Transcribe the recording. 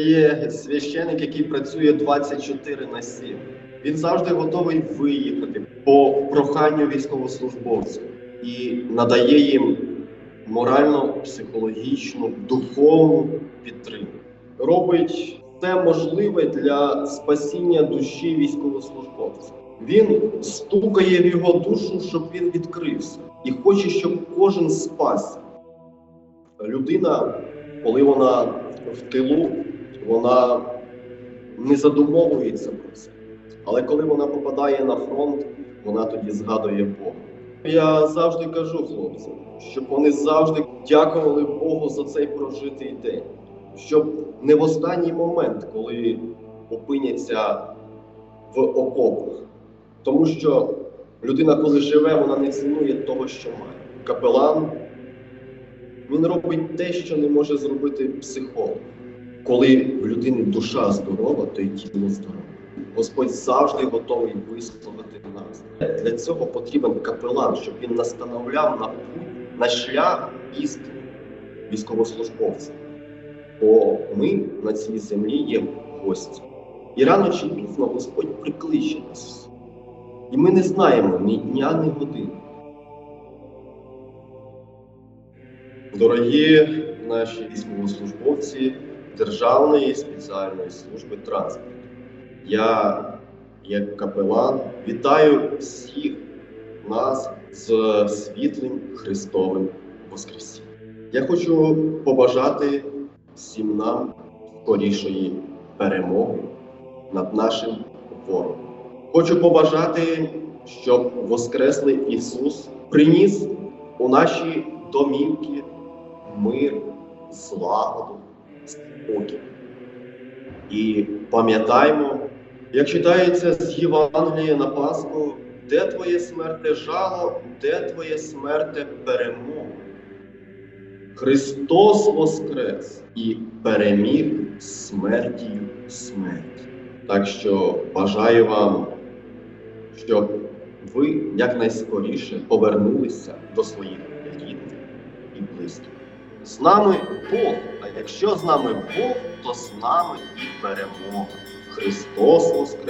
Є священик, який працює 24 на 7. Він завжди готовий виїхати по проханню військовослужбовців і надає їм морально, психологічну, духовну підтримку. Робить все можливе для спасіння душі військовослужбовця. Він стукає в його душу, щоб він відкрився, і хоче, щоб кожен спасся. Людина, коли вона в тилу, вона не задумовується про це. Але коли вона попадає на фронт, вона тоді згадує Бога. Я завжди кажу хлопцям, щоб вони завжди дякували Богу за цей прожитий день, щоб не в останній момент, коли опиняться в окопах. Тому що людина, коли живе, вона не цінує того, що має. Капелан він робить те, що не може зробити психолог. Коли в людини душа здорова, то й тіло здорове. Господь завжди готовий висловити нас. Для цього потрібен капелан, щоб він настановляв на путь, на шлях істини військовослужбовця. Бо ми на цій землі є гості. І рано чи пізно Господь прикличе нас. І ми не знаємо ні дня, ні години. Дорогі наші військовослужбовці Державної спеціальної служби транспорту. Я, як капелан, вітаю всіх нас з світлим Христовим Воскресінням. Я хочу побажати всім нам скорішої перемоги над нашим ворогом. Хочу побажати, щоб Воскреслий Ісус приніс у наші домівки мир, злагоду, спокій. І пам'ятаймо, як читається з Євангелія на Пасху, де твоє смерте жало, де твоє смерте перемога. Христос воскрес і переміг смертію смерть. Так що бажаю вам, щоб ви якнайскоріше повернулися до своїх рідних і близьких. З нами Бог, якщо з нами Бог, то з нами і перемога. Христос воскрес!